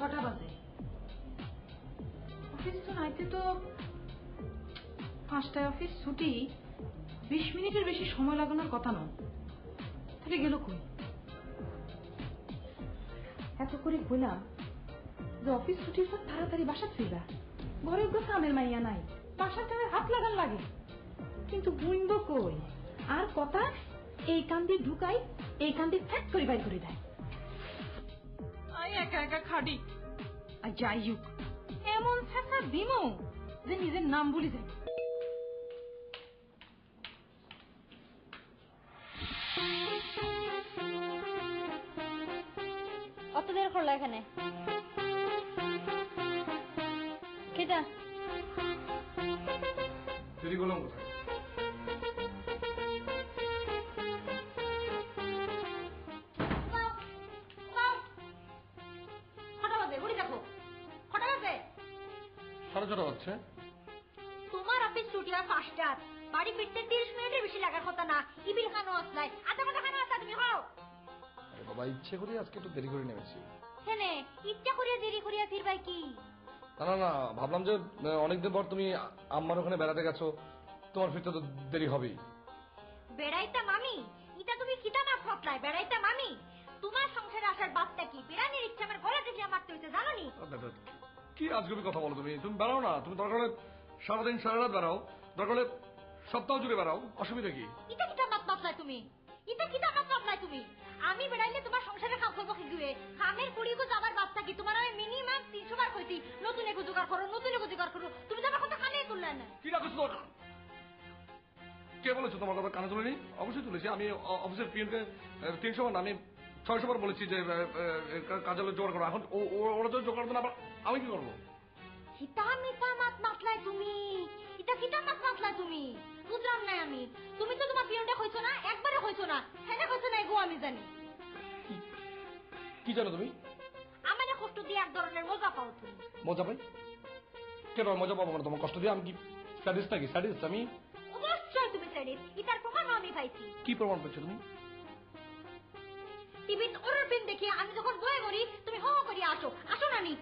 কটা বাজে। অফিস তো নাইতে তো পাঁচটায় অফিস ছুটি। বিশ মিনিটের বেশি সময় লাগানোর কথা নয়। তাহলে গেল কই? এত করে কইলাম যে অফিস ছুটির পর তাড়াতাড়ি বাসা ফিরবা। ঘরে গো সামের মাইয়া নাই, বাসার টানে হাত লাগান লাগে। কিন্তু বুইন্দ কই? আর কথা, এই কান দিয়ে ঢুকাই, এই কান দিয়ে ফ্যাক করে বাই করে দেয়। একা একা খাডি আর যাই হোক এমন ফ্যাসা দিমো যে নিজের নাম বলি যায় অত দের করলা এখানে? কেটা? দেরি করলাম কোথায়? সাড়ে ছটা হচ্ছে। তোমার অফিস ছুটি হয় পাঁচটার বাড়ি ফিরতে তিরিশ মিনিটের বেশি লাগার কথা না। ইবিল খানো আসলাই আধা ঘণ্টা খানো তুমি হও। আরে বাবা ইচ্ছে করে আজকে একটু দেরি করে নেমেছি। হেনে ইচ্ছা করিয়া দেরি করিয়া ফিরবাই কি? না না না ভাবলাম যে অনেকদিন পর তুমি আ- আম্মার ওখানে বেড়াতে গেছো। তোমার ফিরতে তো দেরি হবেই। বেড়াইতা মামি। ইটা তুমি কিতা ফাতলাই বেড়াইতা কি আজগুবি কথা বলো তুমি? তুমি বেড়াও না? তুমি দরকার হলে সারাদিন সারা রাত বেড়াও। দরকার হলে সপ্তাহ জুড়ে বেড়াও। অসুবিধা কি? মাছ মাতলাই তুমি? মাছ মাতলাই তুমি? আমি বেড়াইলে তোমার সংসারে করব কি কুড়ি গো যাবার বাচ্চা কি তোমার আমি মিনিমাম তিনশো বার কইছি নতুন এগো জোগাড় করো নতুন এগো জোগাড় করো। তুমি তো আমার কথা কানে তুললে না। কি কে বলেছ তোমার কথা কানে তুলিনি? অবশ্যই তুলেছি। আমি অফিসের পিএনকে তিনশো বার আমি ছয়শো বার বলেছি যে আহ, জোগাড় করো। এখন ওরা তো জোগাড় না আমি কি করব? মাত তুমি। মাত তুমি। বুঝলাম না আমি। তুমি তো তোমার পিয়নটা কইছো না একবারে কইছো না। হ্যাঁ কইছো না এগো আমি জানি। কি জানো তুমি? আমারে কষ্ট দিয়ে এক ধরনের মজা পাও তুমি। মজা পাই? কেন মজা পাবো না তোমার কষ্ট দিয়ে? আমি কি স্যাডিস্ট নাকি? স্যাডিস্ট আমি? অবশ্যই তুমি সেডিস ইটার প্রমাণ আমি পাইছি। কি প্রমাণ পেয়েছ তুমি? টিভিত ওর পিন দেখি আমি যখন বয়ে করি তুমি হো করি আসো। আসো না নি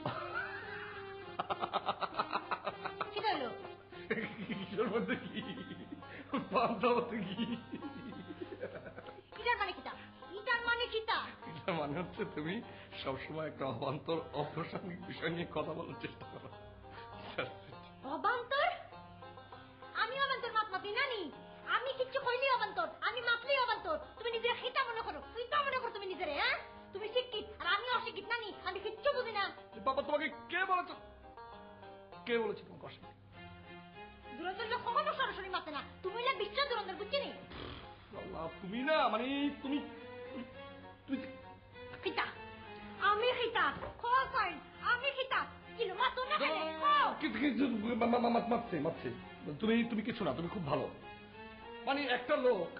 কি হলো কিসের মধ্যে কি? বান্ধব মধ্যে কি? ইটার মানে কিটা? ইটার মানে কিটা? এটা মানে হচ্ছে তুমি সবসময় একটা অবান্তর অপ্রাসঙ্গিক বিষয় নিয়ে কথা বলার চেষ্টা কে বলেছে তোমার কষ্ট লোক কখনো সরাসরি মাতে না। তুমি হইলে বিশ্বাস দূরদূর বুঝছি নি তুমি না মানে তুমি তুমি খিতা আমি খিতা আমি খিতা কিলো মাতো না খেলে। খাও কিছু কিছু মা- মা- মা- মারছে মারছে। তুমি তুমি কিছু না তুমি খুব ভালো। মানে একটা লোক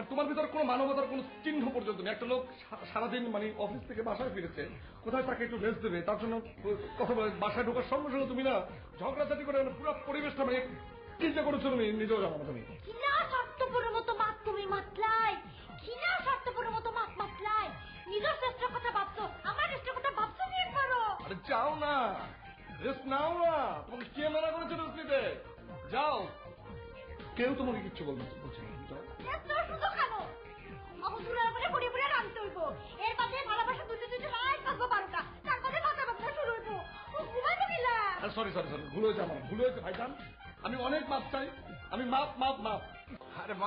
মানে তোমার ভিতর কোনো মানবতার কোনো চিহ্ন পর্যন্ত নেই। একটা লোক সারাদিন মানে অফিস থেকে বাসায় ফিরেছে কোথায় তাকে একটু রেস্ট দেবে তার জন্য কথা বলে বাসায় ঢোকার সঙ্গে সঙ্গে তুমি না ঝগড়াঝাটি করে মানে পুরো পরিবেশটা মানে যে করেছ তুমি নিজেও জানো না তুমি। কিনা স্বার্থপরের মতো মাত তুমি মাতলাই? কিনা স্বার্থপরের মতো মাত মাতলাই? নিজের শ্রেষ্ঠের কথা ভাবছ আমার শ্রেষ্ঠের কথা ভাবছ নি একবারও? আরে যাও না রেস্ট নাও না তোমাকে কে মানা করেছে রেস্ট নিতে? যাও। কেউ তোমাকে কিচ্ছু বলবে বলছে না, সরি সরি সরি ভুল হয়েছে আমার ভুল হয়েছে ভাইজান আমি অনেক মাপ চাই। আমি মাপ মাপ মাপ। আরে